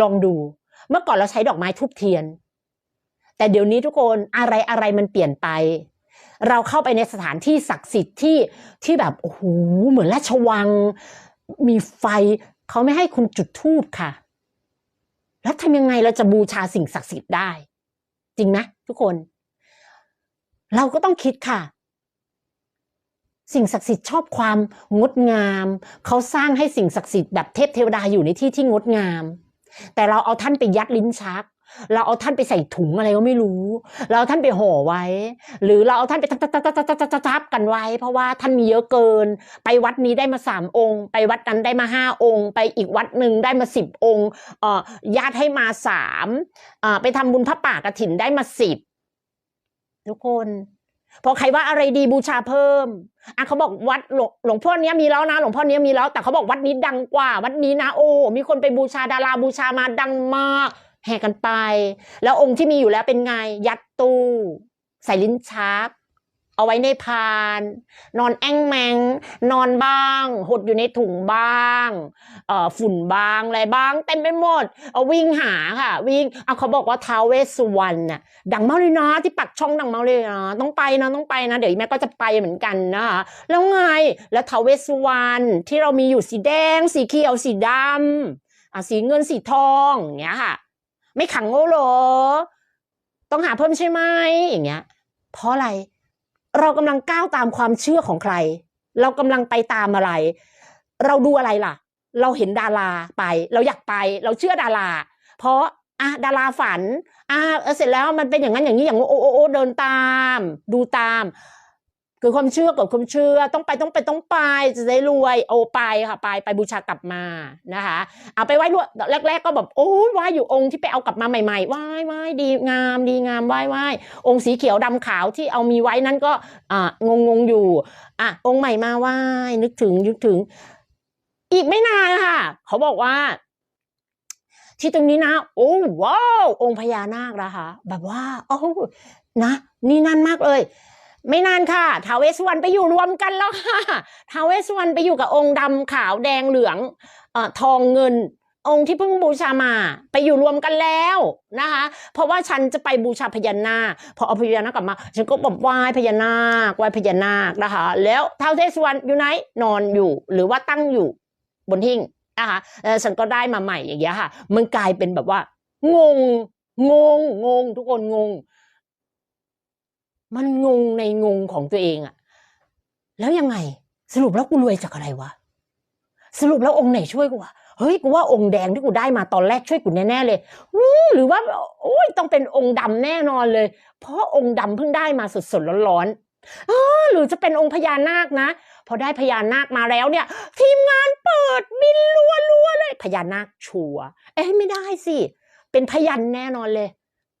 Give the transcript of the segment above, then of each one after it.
ลองดู เมื่อก่อนเราใช้ดอกไม้ทุบเทียน แต่เดี๋ยวนี้ทุกคนอะไรอะไรมันเปลี่ยนไป เราเข้าไปในสถานที่ศักดิ์สิทธิ์ที่ที่แบบโอ้โหเหมือนราชวัง มีไฟเขาไม่ให้คุณจุดธูปค่ะ แล้วทำยังไงเราจะบูชาสิ่งศักดิ์สิทธิ์ได้ จริงไหมทุกคน เราก็ต้องคิดค่ะสิ่งศักดิ์สิทธิ์ชอบความงดงาม เขาสร้างให้สิ่งศักดิ์สิทธิ์แบบเทพเทวดาอยู่ในที่ที่งดงาม แต่เราเอาท่านไปยัดลิ้นชัก เราเอาท่านไปใส่ถุงอะไรก็ไม่รู้ เราท่านไปห่อไว้ หรือเราเอาท่านไปทับกันไว้ เพราะว่าท่านมีเยอะเกิน ไปวัดนี้ได้มาสามองค์ ไปวัดนั้นได้มาห้าองค์ ไปอีกวัดหนึ่งได้มาสิบองค์ญาติให้มาสามไปทำบุญพระป่ากระถิ่นได้มาสิบทุกคน พอใครว่าอะไรดีบูชาเพิ่มอะเขาบอกวัดหลวงหลวงพ่อเนี้ยมีแล้วนะหลวงพ่อเนี้ยมีแล้วแต่เขาบอกวัดนี้ดังกว่า วัดนี้นะโอ้มีคนไปบูชาดาราบูชามาดังมาก แห่กันไป แล้วองค์ที่มีอยู่แล้วเป็นไงยัดตู้ ใส่ลิ้นชัก เอาไว้ในพาน นอนแองแมง นอนบ้าง หดอยู่ในถุงบ้างเอ่อฝุ่นบ้างอะไรบ้าง เต็มไปหมด เอาวิ่งหาค่ะ วิ่งเอาเขาบอกว่าท้าวเวสสุวรรณน่ะดังมากเลยนะที่ปักช่องดังมากเลยนะต้องไปนะต้องไปนะ เดี๋ยวแม่ก็จะไปเหมือนกันนะคะแล้วไงแล้วท้าวเวสสุวรรณที่เรามีอยู่สีแดง สีเขียวสีดำอะสีเงินสีทองอย่างเงี้ยค่ะ ไม่ขังโง่หรอ ต้องหาเพิ่มใช่ไหมอย่างเงี้ยเพราะอะไร เรากำลังก้าวตามความเชื่อของใคร เรากำลังไปตามอะไร เราดูอะไรล่ะ เราเห็นดาราไป เราอยากไป เราเชื่อดารา เพราะอะดาราฝันอะเออเสร็จแล้วมันเป็นอย่างนั้นอย่างนี้อย่างโอ้โอ้โอ้เดินตาม ดูตาม คือความเชื่อกับความเชื่อต้องไปต้องไปต้องไปจะได้รวยโอไปค่ะไปไปบูชากลับมานะคะเอาไปไหว้ด้วยแรก ๆ ก็แบบโอ้ยไหว้อยู่องค์ที่ไปเอากลับมาใหม่ๆไหว้ไหว้ดีงามดีงามไหว้ไหว้องค์สีเขียวดำขาวที่เอามีไว้นั่นก็อ่างงงอยู่อะองค์ใหม่มาไหว้นึกถึงนึกถึง อีกไม่นานค่ะ เขาบอกว่าที่ตรงนี้นะ โอ้ว้าวองค์พญานาคนะคะแบบว่าโอ้นะ นี่นั่นมากเลย ไม่นานค่ะท้าวเวสวรรณไปอยู่รวมกันแล้วค่ะท้าวเวสวรรณไปอยู่กับองค์ดำขาวแดงเหลืองเอ่อทองเงิน องค์ที่เพิ่งบูชามา ไปอยู่รวมกันแล้วนะคะ เพราะว่าฉันจะไปบูชาพญานาคพอเอาพญานาคกลับมา ฉันก็แบบไหว้พญานาคไหว้พญานาคนะคะ แล้วท้าวเวสวรรณอยู่ไหนนอนอยู่ หรือว่าตั้งอยู่บนหิ้งนะคะฉันก็ได้มาใหม่อย่างเงี้ยค่ะ มันกลายเป็นแบบว่างงงงง ทุกคนงง มันงงในงงของตัวเองอะแล้วยังไง สรุปแล้วกูรวยจากอะไรวะ สรุปแล้วองค์ไหนช่วยกูวะเฮ้ยกูว่าองค์แดงที่กูได้มาตอนแรกช่วยกูแน่ๆเลยหรือว่าโอ้ยต้องเป็นองค์ดำแน่นอนเลย เพราะองค์ดำเพิ่งได้มาสดๆร้อนๆหรือจะเป็นองค์พญานาคนะ พอได้พญานาคมาแล้วเนี่ย ทีมงานเปิดบินรัวๆเลย พญานาคชัวร์เอ้ยไม่ได้สิ เป็นพยันแน่นอนเลย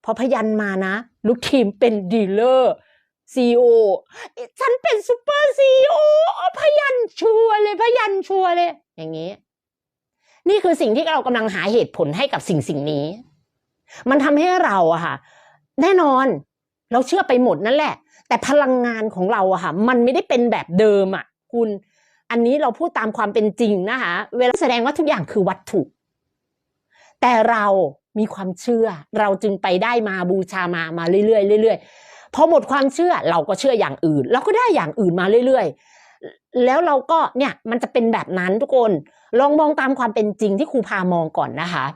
พอพยันมานะ ลูกทีมเป็นดีลเลอร์ซีโอฉันเป็นซูเปอร์ซีโอพยันชัวเลยพยันชัวเลย อย่างนี้ นี่คือสิ่งที่เรากำลังหาเหตุผลให้กับสิ่งสิ่งนี้ มันทำให้เราอะค่ะ แน่นอน เราเชื่อไปหมดนั่นแหละ แต่พลังงานของเราอะค่ะ มันไม่ได้เป็นแบบเดิมอะคุณ อันนี้เราพูดตามความเป็นจริงนะคะ เวลาแสดงว่าทุกอย่างคือวัตถุ แต่เรามีความเชื่อ เราจึงไปได้มาบูชามามาเรื่อยๆเรื่อยๆพอหมดความเชื่อเราก็เชื่ออย่างอื่น เราก็ได้อย่างอื่นมาเรื่อยๆ แล้วเราก็เนี่ยมันจะเป็นแบบนั้นทุกคนลองมองตามความเป็นจริงที่ครูพามองก่อนนะคะ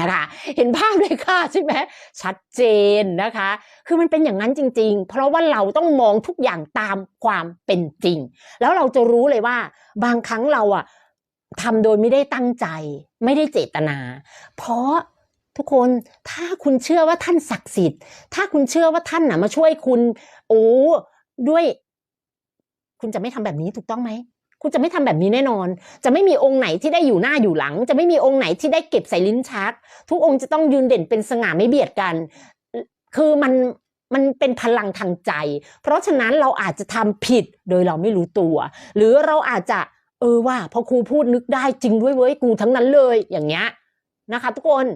นะคะ เห็นภาพเลยค่ะใช่ไหมชัดเจนนะคะ คือมันเป็นอย่างนั้นจริง ๆ เพราะว่าเราต้องมองทุกอย่างตามความเป็นจริง แล้วเราจะรู้เลยว่า บางครั้งเราอะ ทำโดยไม่ได้ตั้งใจ ไม่ได้เจตนา เพราะทุกคนถ้าคุณเชื่อว่าท่านศักดิ์สิทธิ์ ถ้าคุณเชื่อว่าท่านน่ะมาช่วยคุณ โอ้ด้วย คุณจะไม่ทำแบบนี้ถูกต้องไหมคุณจะไม่ทำแบบนี้แน่นอน จะไม่มีองค์ไหนที่ได้อยู่หน้าอยู่หลัง จะไม่มีองค์ไหนที่ได้เก็บใส่ลิ้นชัก ทุกองค์จะต้องยืนเด่นเป็นสง่าไม่เบียดกัน คือมันมันเป็นพลังทางใจ เพราะฉะนั้นเราอาจจะทำผิดโดยเราไม่รู้ตัว หรือเราอาจจะ เออว่าพอครูพูดนึกได้จริงด้วยเว้ยกูทั้งนั้นเลยอย่างเงี้ยนะคะ ทุกคน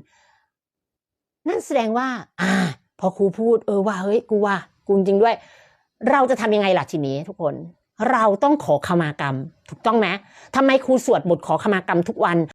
นั่นแสดงว่า อ่า พอครูพูด เออว่าเฮ้ยกูว่ากูจริงด้วย เราจะทำยังไงล่ะทีนี้ ทุกคน เราต้องขอขมากรรม ถูกต้องไหมทำไมครูสวดบทขอขมากรรมทุกวัน